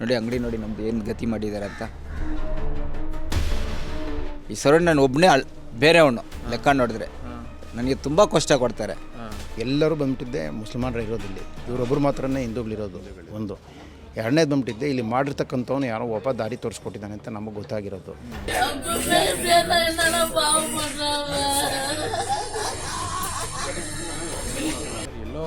ನೋಡಿ ಅಂಗಡಿ ನೋಡಿ ನಮ್ದು ಏನು ಗತಿ ಮಾಡಿದ್ದಾರೆ ಅಂತ. ಈ ಸರೌಂಡ್ ನಾನು ಒಬ್ಬನೇ ಅಲ್ ಬೇರೆಯವನು ಲೆಕ್ಕ ನೋಡಿದ್ರೆ. ನನಗೆ ತುಂಬ ಕಷ್ಟ ಕೊಡ್ತಾರೆ. ಎಲ್ಲರೂ ಬಂದ್ಬಿಟ್ಟಿದ್ದೆ ಮುಸಲ್ಮಾನರು ಇರೋದಿಲ್ಲಿ. ಇವರೊಬ್ಬರು ಮಾತ್ರನೇ ಹಿಂದೂಗಳಿರೋದು ಒಂದು. ಎರಡನೇದು ಬಂದ್ಬಿಟ್ಟಿದ್ದೆ ಇಲ್ಲಿ ಮಾಡಿರ್ತಕ್ಕಂಥವ್ನು ಯಾರೋ ಒಬ್ಬ ದಾರಿ ತೋರಿಸ್ಕೊಟ್ಟಿದ್ದಾನೆ ಅಂತ ನಮಗೆ ಗೊತ್ತಾಗಿರೋದು.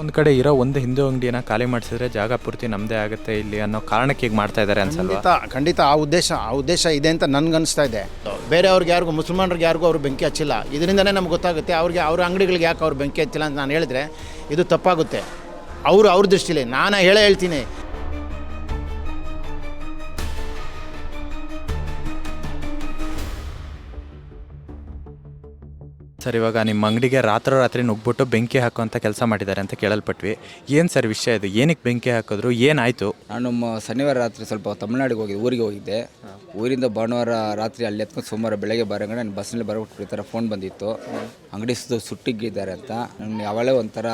ಒಂದು ಕಡೆ ಇರೋ ಒಂದು ಹಿಂದೂ ಅಂಗಡಿನ ಖಾಲಿ ಮಾಡಿಸಿದ್ರೆ ಜಾಗ ಪೂರ್ತಿ ನಮ್ಮದೇ ಆಗುತ್ತೆ ಇಲ್ಲಿ ಅನ್ನೋ ಕಾರಣಕ್ಕೆ ಈಗ ಮಾಡ್ತಾ ಇದ್ದಾರೆ ಅನ್ಸಲ್ವಾ? ಖಂಡಿತ ಖಂಡಿತ ಆ ಉದ್ದೇಶ ಆ ಉದ್ದೇಶ ಇದೆ ಅಂತ ನನ್ಗನ್ನಿಸ್ತಾ ಇದೆ. ಬೇರೆಯವ್ರಿಗೆ ಯಾರಿಗೂ, ಮುಸಲ್ಮಾನರಿಗೆ ಯಾರಿಗೂ ಅವ್ರು ಬೆಂಕಿ ಹಚ್ಚಿಲ್ಲ. ಇದರಿಂದನೇ ನಮ್ಗೆ ಗೊತ್ತಾಗುತ್ತೆ, ಅವ್ರಿಗೆ, ಅವ್ರ ಅಂಗಡಿಗಳಿಗೆ ಯಾಕೆ ಅವ್ರು ಬೆಂಕಿ ಹಚ್ಚಿಲ್ಲ ಅಂತ ನಾನು ಹೇಳಿದ್ರೆ ಇದು ತಪ್ಪಾಗುತ್ತೆ. ಅವರು ಅವ್ರ ದೃಷ್ಟಿಲಿ, ನಾನು ಹೇಳೇ ಹೇಳ್ತೀನಿ. ಸರ್, ಇವಾಗ ನಿಮ್ಮ ಅಂಗಡಿಗೆ ರಾತ್ರೋರಾತ್ರಿ ನುಗ್ಬಿಟ್ಟು ಬೆಂಕಿ ಹಾಕುವಂಥ ಕೆಲಸ ಮಾಡಿದ್ದಾರೆ ಅಂತ ಕೇಳಲ್ಪಟ್ವಿ. ಏನು ಸರ್ ವಿಷಯ ಇದು? ಏನಕ್ಕೆ ಬೆಂಕಿ ಹಾಕಿದ್ರು? ಏನಾಯಿತು? ನಾನು ನಮ್ಮ ಶನಿವಾರ ರಾತ್ರಿ ಸ್ವಲ್ಪ ತಮಿಳ್ನಾಡಿಗೆ ಹೋಗಿದ್ದೆ ಊರಿಗೆ ಹೋಗಿದ್ದೆ. ಊರಿಂದ ಭಾನುವಾರ ರಾತ್ರಿ ಅಲ್ಲಿ ಎತ್ಕೊಂಡು ಸೋಮವಾರ ಬೆಳಗ್ಗೆ ಬರೋಂಗಡೆ ನಾನು ಬಸ್ನಲ್ಲಿ ಬರಬಿಟ್ಟು ಈ ಥರ ಫೋನ್ ಬಂದಿತ್ತು. ಅಂಗಡಿ ಸುತ್ತ ಸುಟ್ಟಿಗಿದ್ದಾರೆ ಅಂತ. ನನಗೆ ಅವಳೇ ಒಂಥರ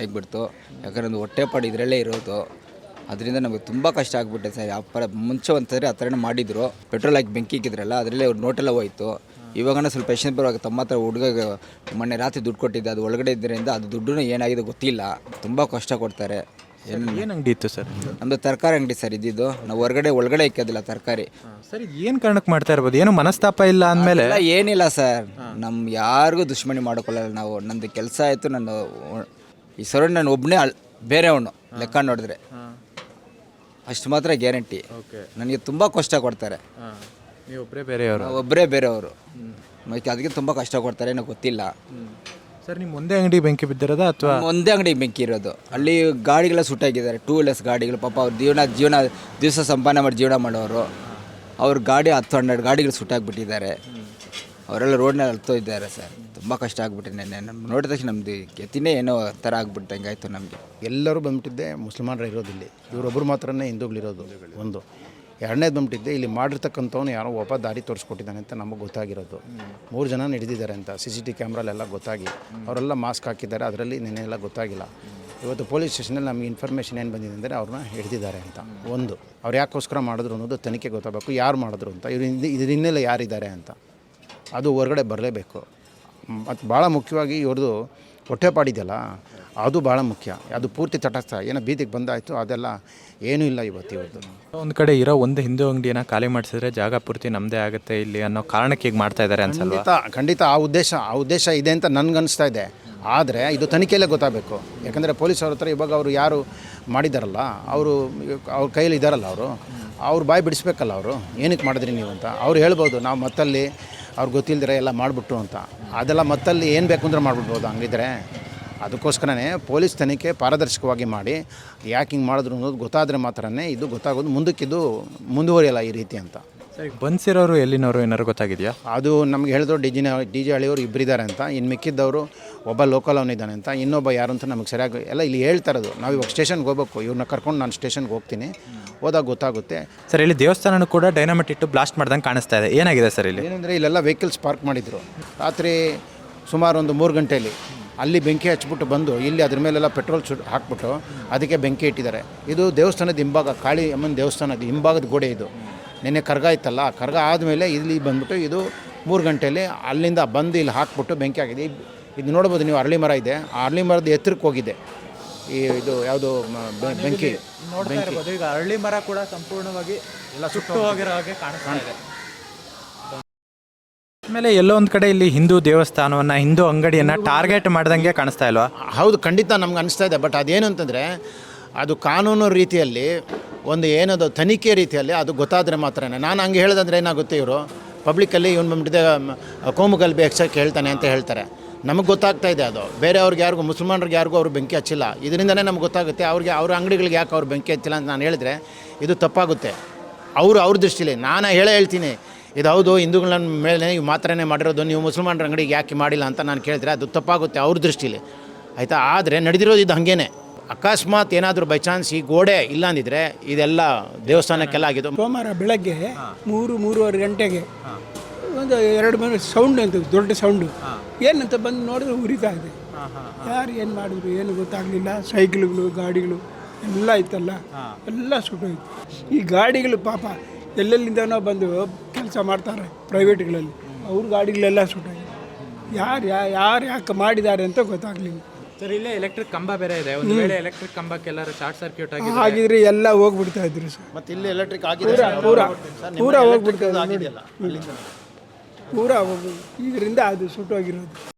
ಆಗಿಬಿಡ್ತು. ಯಾಕಂದ್ರೆ ಒಂದು ಹೊಟ್ಟೆಪಾಡು ಇದರಲ್ಲೇ ಇರೋದು. ಅದರಿಂದ ನಮಗೆ ತುಂಬ ಕಷ್ಟ ಆಗಿಬಿಟ್ಟೆ ಸರ್. ಯಾವ ಪರ, ಮುಂಚೆ ಒಂದ್ಸರಿ ಆ ಥರನೇ ಮಾಡಿದ್ರು. ಪೆಟ್ರೋಲ್ ಹಾಕಿ ಬೆಂಕಿ ಇಕ್ಕಿದ್ರಲ್ಲ ಅದರಲ್ಲೇ ನೋಟೆಲ್ಲ ಹೋಯ್ತು. ಇವಾಗನ ಸ್ವಲ್ಪ ಪೇಷಂಟ್ ಬರುವಾಗ ತಮ್ಮ ಹತ್ರ ಹುಡುಗ ಮೊನ್ನೆ ರಾತ್ರಿ ದುಡ್ಡು ಕೊಟ್ಟಿದ್ದೆ ಅದು ಒಳಗಡೆ ಇದ್ದರಿಂದ ಅದು ದುಡ್ಡು ಏನಾಗಿದೆ ಗೊತ್ತಿಲ್ಲ. ತುಂಬ ಕಷ್ಟ ಕೊಡ್ತಾರೆ. ಏನು ಏನು ಅಂಗಡಿ ಇತ್ತು ಸರ್? ನಮ್ಮದು ತರಕಾರಿ ಅಂಗಡಿ ಸರ್ ಇದ್ದಿದ್ದು. ನಾವು ಹೊರಗಡೆ ಒಳಗಡೆ ಇಕ್ಕೋದಿಲ್ಲ ತರಕಾರಿ. ಸರ್ ಏನು ಕಾರಣಕ್ಕೆ ಮಾಡ್ತಾ ಇರ್ಬೋದು? ಏನು ಮನಸ್ತಾಪ ಇಲ್ಲ ಅಂದಮೇಲೆ? ಏನಿಲ್ಲ ಸರ್. ನಮ್ಮ ಯಾರಿಗೂ ದುಷ್ಮಣಿ ಮಾಡ್ಕೊಳ್ಳಲ್ಲ ನಾವು. ನಂದು ಕೆಲಸ ಆಯಿತು ನಾನು ಈ ಸರ್ ನಾನು ಒಬ್ಬನೇ ಅಲ್ ಬೇರೆಯವನು ಲೆಕ್ಕ ನೋಡಿದ್ರೆ. ಅಷ್ಟು ಮಾತ್ರ ಗ್ಯಾರಂಟಿ. ನನಗೆ ತುಂಬ ಕಷ್ಟ ಕೊಡ್ತಾರೆ. ನೀವು ಒಬ್ಬರೇ ಬೇರೆಯವರು? ಒಬ್ಬರೇ ಬೇರೆಯವರು. ಮತ್ತೆ ಅದಕ್ಕೆ ತುಂಬ ಕಷ್ಟ ಕೊಡ್ತಾರೆ ಏನೋ ಗೊತ್ತಿಲ್ಲ. ಸರ್ ನಿಮ್ಮ ಒಂದೇ ಅಂಗಡಿ ಬೆಂಕಿ ಬಿದ್ದಿರೋದ ಅಥವಾ? ಒಂದೇ ಅಂಗಡಿ ಬೆಂಕಿ ಇರೋದು. ಅಲ್ಲಿ ಗಾಡಿಗಳ ಸುಟ್ಟಾಗಿದ್ದಾರೆ ಟೂ ವೀಲರ್ಸ್ ಗಾಡಿಗಳು. ಪಾಪ ಅವ್ರ ಜೀವನ ಜೀವನ ದಿವಸ ಸಂಪಾದನೆ ಮಾಡಿ ಜೀವನ ಮಾಡೋರು. ಅವ್ರ ಗಾಡಿ ಹತ್ತು ಹನ್ನೆರಡು ಗಾಡಿಗಳು ಸುಟ್ಟಾಗ್ಬಿಟ್ಟಿದ್ದಾರೆ ಅವರೆಲ್ಲ ರೋಡ್ನಲ್ಲಿ ಹತ್ತೋ ಇದ್ದಾರೆ ಸರ್. ತುಂಬ ಕಷ್ಟ ಆಗ್ಬಿಟ್ಟಿದೆ ನೆನ್ನೆ. ನಮ್ಗೆ ನೋಡಿದ ತಕ್ಷಣ ನಮ್ಮದು ಗತಿನೇ ಏನೋ ಥರ ಆಗ್ಬಿಟ್ಟಂಗೆ ಆಯಿತು ನಮಗೆ. ಎಲ್ಲರೂ ಬಂದ್ಬಿಟ್ಟಿದ್ದೆ ಮುಸಲ್ಮಾನರು ಇರೋದಿಲ್ಲಿ. ಇವರೊಬ್ಬರು ಮಾತ್ರನೇ ಹಿಂದೂಗಳಿರೋದು ಒಂದು. ಎರಡನೇದು ಬಂದ್ಬಿಟ್ಟಿದ್ದೆ. ಇಲ್ಲಿ ಮಾಡಿರ್ತಕ್ಕಂಥವ್ನು ಯಾರೋ ಒಬ್ಬ ದಾರಿ ತೋರಿಸ್ಕೊಟ್ಟಿದ್ದಾನೆ ಅಂತ ನಮಗೆ ಗೊತ್ತಾಗಿರೋದು. ಮೂರು ಜನ ಹಿಡಿದಿದ್ದಾರೆ ಅಂತ ಸಿ ಸಿ ಟಿ ಕ್ಯಾಮ್ರಲ್ಲೆಲ್ಲ ಗೊತ್ತಾಗಿ. ಅವರೆಲ್ಲ ಮಾಸ್ಕ್ ಹಾಕಿದ್ದಾರೆ. ಅದರಲ್ಲಿ ನಿನ್ನೆಲ್ಲ ಗೊತ್ತಾಗಿಲ್ಲ. ಇವತ್ತು ಪೊಲೀಸ್ ಸ್ಟೇಷನಲ್ಲಿ ನಮಗೆ ಇನ್ಫಾರ್ಮೇಷನ್ ಏನು ಬಂದಿದೆ ಅಂದರೆ ಅವ್ರನ್ನ ಹಿಡಿದಿದ್ದಾರೆ ಅಂತ. ಒಂದು, ಅವ್ರು ಯಾಕೋಸ್ಕರ ಮಾಡಿದ್ರು ಅನ್ನೋದು ತನಿಖೆ ಗೊತ್ತಾಗಬೇಕು. ಯಾರು ಮಾಡಿದ್ರು ಅಂತ. ಇವ್ರ ಹಿಂದೆ, ಇದ್ರ ಹಿನ್ನೆಲೆ ಯಾರಿದ್ದಾರೆ ಅಂತ. ಅದು ಹೊರಗಡೆ ಬರಲೇಬೇಕು. ಮತ್ತು ಭಾಳ ಮುಖ್ಯವಾಗಿ ಇವ್ರದ್ದು ಹೊಟ್ಟೆಪಾಡಿದೆಯಲ್ಲ ಅದು ಭಾಳ ಮುಖ್ಯ. ಅದು ಪೂರ್ತಿ ತಟಸ್ಥ. ಏನೋ ಬೀದಿಗೆ ಬಂದಾಯಿತು ಅದೆಲ್ಲ ಏನೂ ಇಲ್ಲ ಇವತ್ತು ಇವತ್ತು. ಒಂದು ಕಡೆ ಇರೋ ಒಂದು ಹಿಂದೂ ಅಂಗಡಿಯನ್ನು ಖಾಲಿ ಮಾಡಿಸಿದ್ರೆ ಜಾಗ ಪೂರ್ತಿ ನಮ್ಮದೇ ಆಗುತ್ತೆ ಇಲ್ಲಿ ಅನ್ನೋ ಕಾರಣಕ್ಕೆ ಈಗ ಮಾಡ್ತಾ ಇದ್ದಾರೆ ಅನ್ಸಲ್ವಾ? ಖಂಡಿತ ಖಂಡಿತ ಆ ಉದ್ದೇಶ ಆ ಉದ್ದೇಶ ಇದೆ ಅಂತ ನನಗನ್ನಿಸ್ತಾ ಇದೆ. ಆದರೆ ಇದು ತನಿಖೆಯಲ್ಲೇ ಗೊತ್ತಾಗಬೇಕು. ಯಾಕಂದರೆ ಪೊಲೀಸ್ ಅವ್ರ ಹತ್ರ ಇವಾಗ ಅವರು ಯಾರು ಮಾಡಿದಾರಲ್ಲ ಅವರು ಅವ್ರ ಕೈಯಲ್ಲಿ ಇದ್ದಾರಲ್ಲ ಅವರು ಅವ್ರು ಬಾಯಿ ಬಿಡಿಸ್ಬೇಕಲ್ಲ ಅವರು. ಏನಕ್ಕೆ ಮಾಡಿದ್ರಿ ನೀವು ಅಂತ. ಅವ್ರು ಹೇಳ್ಬೋದು ನಾವು ಮತ್ತಲ್ಲಿ ಅವ್ರು ಗೊತ್ತಿಲ್ದಿರ ಎಲ್ಲ ಮಾಡಿಬಿಟ್ರು ಅಂತ. ಅದೆಲ್ಲ ಮತ್ತಲ್ಲಿ ಏನು ಬೇಕು ಅಂದ್ರೆ ಮಾಡಿಬಿಡ್ಬೋದು ಹಂಗಿದ್ರೆ. ಅದಕ್ಕೋಸ್ಕರನೇ ಪೊಲೀಸ್ ತನಿಖೆ ಪಾರದರ್ಶಕವಾಗಿ ಮಾಡಿ, ಯಾಕೆ ಹಿಂಗೆ ಮಾಡಿದ್ರು ಅನ್ನೋದು ಗೊತ್ತಾದರೆ ಮಾತ್ರನೇ ಇದು ಗೊತ್ತಾಗೋದು ಮುಂದಕ್ಕಿದ್ದು ಮುಂದುವರಿಯಲ್ಲ ಈ ರೀತಿ ಅಂತ. ಸರಿ. ಬನ್ಸಿರೋರು ಎಲ್ಲಿನವರು ಏನಾರು ಗೊತ್ತಾಗಿದೆಯಾ? ಅದು ನಮ್ಗೆ ಹೇಳಿದ್ರು ಡಿ ಜಿನ ಡಿ ಜಿ ಹಳ್ಳಿಯವರು ಇಬ್ಬರಿದ್ದಾರೆ ಅಂತ. ಇನ್ನು ಮಿಕ್ಕಿದ್ದವರು ಒಬ್ಬ ಲೋಕಲ್ ಅವನಿದ್ದಾನೆ ಅಂತ. ಇನ್ನೊಬ್ಬ ಯಾರು ಅಂತ ನಮಗೆ ಸರಿಯಾಗಿ ಎಲ್ಲ ಇಲ್ಲಿ ಹೇಳ್ತಾ ಇರೋದು ನಾವು ಇವಾಗ ಸ್ಟೇಷನ್ಗೆ ಹೋಗ್ಬೇಕು. ಇವ್ರನ್ನ ಕರ್ಕೊಂಡು ನಾನು ಸ್ಟೇಷನ್ಗೆ ಹೋಗ್ತೀನಿ. ಹೋದಾಗ ಗೊತ್ತಾಗುತ್ತೆ. ಸರ್ ಇಲ್ಲಿ ದೇವಸ್ಥಾನನೂ ಕೂಡ ಡೈನಮೈಟ್ ಇಟ್ಟು ಬ್ಲಾಸ್ಟ್ ಮಾಡ್ದಂಗೆ ಕಾಣಿಸ್ತಾ ಇದೆ. ಏನಾಗಿದೆ ಸರ್ ಇಲ್ಲಿ? ಏನಂದರೆ ಇಲ್ಲೆಲ್ಲ ವೆಹಿಕಲ್ಸ್ ಪಾರ್ಕ್ ಮಾಡಿದರು. ರಾತ್ರಿ ಸುಮಾರು ಒಂದು ಮೂರು ಗಂಟೆಯಲ್ಲಿ ಅಲ್ಲಿ ಬೆಂಕಿ ಹಚ್ಬಿಟ್ಟು ಬಂದು ಇಲ್ಲಿ ಅದ್ರ ಮೇಲೆಲ್ಲ ಪೆಟ್ರೋಲ್ ಚು ಹಾಕ್ಬಿಟ್ಟು ಅದಕ್ಕೆ ಬೆಂಕಿ ಇಟ್ಟಿದ್ದಾರೆ. ಇದು ದೇವಸ್ಥಾನದ ಹಿಂಭಾಗ ಕಾಳಿ ಅಮ್ಮನ ದೇವಸ್ಥಾನದ ಹಿಂಭಾಗದ ಗೋಡೆ ಇದು. ನಿನ್ನೆ ಕರ್ಗ ಇತ್ತಲ್ಲ ಕರ್ಗ ಆದಮೇಲೆ ಇಲ್ಲಿ ಬಂದ್ಬಿಟ್ಟು ಇದು ಮೂರು ಗಂಟೆಯಲ್ಲಿ ಅಲ್ಲಿಂದ ಬಂದು ಇಲ್ಲಿ ಹಾಕ್ಬಿಟ್ಟು ಬೆಂಕಿ ಆಗಿದೆ. ಇದು ನೋಡ್ಬೋದು ನೀವು ಅರಳಿ ಮರ ಇದೆ. ಆ ಅರಳಿ ಮರದ ಎತ್ತರಕ್ಕೆ ಹೋಗಿದೆ. ಈ ಇದು ಯಾವುದು ಬೆಂಕಿ ಬೆಂಕಿ. ಈಗ ಅರಳಿ ಮರ ಕೂಡ ಸಂಪೂರ್ಣವಾಗಿ ಎಲ್ಲ ಸುಟ್ಟು ಹೋಗಿರೋ ಹಾಗೆ ಕಾಣಿಸ್ತಾ ಇದೆ. ಆಮೇಲೆ ಎಲ್ಲೋ ಒಂದು ಕಡೆ ಇಲ್ಲಿ ಹಿಂದೂ ದೇವಸ್ಥಾನವನ್ನು ಹಿಂದೂ ಅಂಗಡಿಯನ್ನು ಟಾರ್ಗೆಟ್ ಮಾಡ್ದಂಗೆ ಕಾಣಿಸ್ತಾ ಇಲ್ವಾ? ಹೌದು ಖಂಡಿತ ನಮ್ಗೆ ಅನಿಸ್ತಾ ಇದೆ. ಬಟ್ ಅದೇನು ಅಂತಂದರೆ ಅದು ಕಾನೂನು ರೀತಿಯಲ್ಲಿ ಒಂದು ಏನದು ತನಿಖೆ ರೀತಿಯಲ್ಲಿ, ಅದು ಗೊತ್ತಾದರೆ ಮಾತ್ರನೇ. ನಾನು ಹಂಗೆ ಹೇಳೋದಂದ್ರೆ ಏನಾಗುತ್ತೆ ಇವರು? ಪಬ್ಲಿಕಲ್ಲಿ ಇವ್ನು ಬಂದ್ಬಿಟ್ಟಿದೆ ಕೋಮು ಗಲ್ಭೆ ಹೇಳ್ತಾನೆ ಅಂತ ಹೇಳ್ತಾರೆ. ನಮಗೆ ಗೊತ್ತಾಗ್ತಾ ಇದೆ ಅದು. ಬೇರೆ ಅವ್ರಿಗೆ ಯಾರಿಗೂ, ಮುಸಲ್ಮಾನರಿಗೆ ಯಾರಿಗೂ ಅವರು ಬೆಂಕಿ ಹಚ್ಚಿಲ್ಲ. ಇದರಿಂದನೇ ನಮ್ಗೆ ಗೊತ್ತಾಗುತ್ತೆ, ಅವ್ರಿಗೆ, ಅವ್ರ ಅಂಗಡಿಗಳಿಗೆ ಯಾಕೆ ಅವ್ರು ಬೆಂಕಿ ಹಚ್ಚಿಲ್ಲ ಅಂತ ನಾನು ಹೇಳಿದ್ರೆ, ಇದು ತಪ್ಪಾಗುತ್ತೆ. ಅವರು ಅವ್ರ ದೃಷ್ಟಿಲಿ, ನಾನು ಹೇಳೇ ಹೇಳ್ತೀನಿ. ಇದು ಹೌದು ಹಿಂದೂಗಳ ಮೇಲೆ ನೀವು ಮಾತ್ರನೇ ಮಾಡಿರೋದು, ನೀವು ಮುಸಲ್ಮಾನರ ಅಂಗಡಿಗೆ ಯಾಕೆ ಮಾಡಿಲ್ಲ ಅಂತ ನಾನು ಕೇಳಿದ್ರೆ ಅದು ತಪ್ಪಾಗುತ್ತೆ ಅವ್ರ ದೃಷ್ಟಿಲಿ. ಆಯಿತಾ? ಆದರೆ ನಡೆದಿರೋದು ಇದು ಹಾಗೇನೆ. ಅಕಸ್ಮಾತ್ ಏನಾದರೂ ಬೈ ಚಾನ್ಸ್ ಈ ಗೋಡೆ ಇಲ್ಲ ಅಂದಿದ್ರೆ ಇದೆಲ್ಲ ದೇವಸ್ಥಾನಕ್ಕೆಲ್ಲ ಆಗಿದ್ದು. ಸೋಮವಾರ ಬೆಳಗ್ಗೆ ಮೂರು ಮೂರುವರೆ ಗಂಟೆಗೆ ಒಂದು ಎರಡು ಮನೆ ಸೌಂಡ್ ಅಂತ ದೊಡ್ಡ ಸೌಂಡು ಏನಂತ ಬಂದು ನೋಡಿದ್ರೆ ಉರಿತಾ ಇದೆ. ಯಾರು ಏನು ಮಾಡಿದ್ರು ಏನು ಗೊತ್ತಾಗಲಿಲ್ಲ. ಸೈಕಲ್ಗಳು ಗಾಡಿಗಳು ಎಲ್ಲ ಇತ್ತಲ್ಲ ಎಲ್ಲ ಸುಟ್ಟೋಯ್ತು. ಈ ಗಾಡಿಗಳು ಪಾಪ ಎಲ್ಲೆಲ್ಲಿಂದನೋ ಬಂದು ಕೆಲಸ ಮಾಡ್ತಾರೆ ಪ್ರೈವೇಟ್ಗಳಲ್ಲಿ ಅವ್ರ ಗಾಡಿಗಳೆಲ್ಲ ಸುಟ್ಟೋಯ್ತು. ಯಾರು ಯಾರು ಯಾಕೆ ಮಾಡಿದ್ದಾರೆ ಅಂತ ಗೊತ್ತಾಗಲಿಲ್ಲ. ಸರ್ ಇಲ್ಲೇ ಎಲೆಕ್ಟ್ರಿಕ್ ಕಂಬ ಬೇರೆ ಇದೆ. ಒಂದು ವೇಳೆ ಎಲೆಕ್ಟ್ರಿಕ್ ಕಂಬಕ್ಕೆ ಎಲ್ಲರೂ ಶಾರ್ಟ್ ಸರ್ಕ್ಯೂಟ್ ಆಗಿ ಹಾಗಿದ್ರೆ ಎಲ್ಲ ಹೋಗ್ಬಿಡ್ತಾ ಇದ್ರು ಸರ್ ಮತ್ತೆ ಇಲ್ಲಿ ಎಲೆಕ್ಟ್ರಿಕ್ ಆಗಿದೆ ಪೂರ ಪೂರ ಹೋಗ್ಬಿಡ್ತಾ ಇದ್ರು ಪೂರ ಹೋಗಿ ಇದರಿಂದ ಅದು ಸುಟ್ಟೋಗಿರೋದು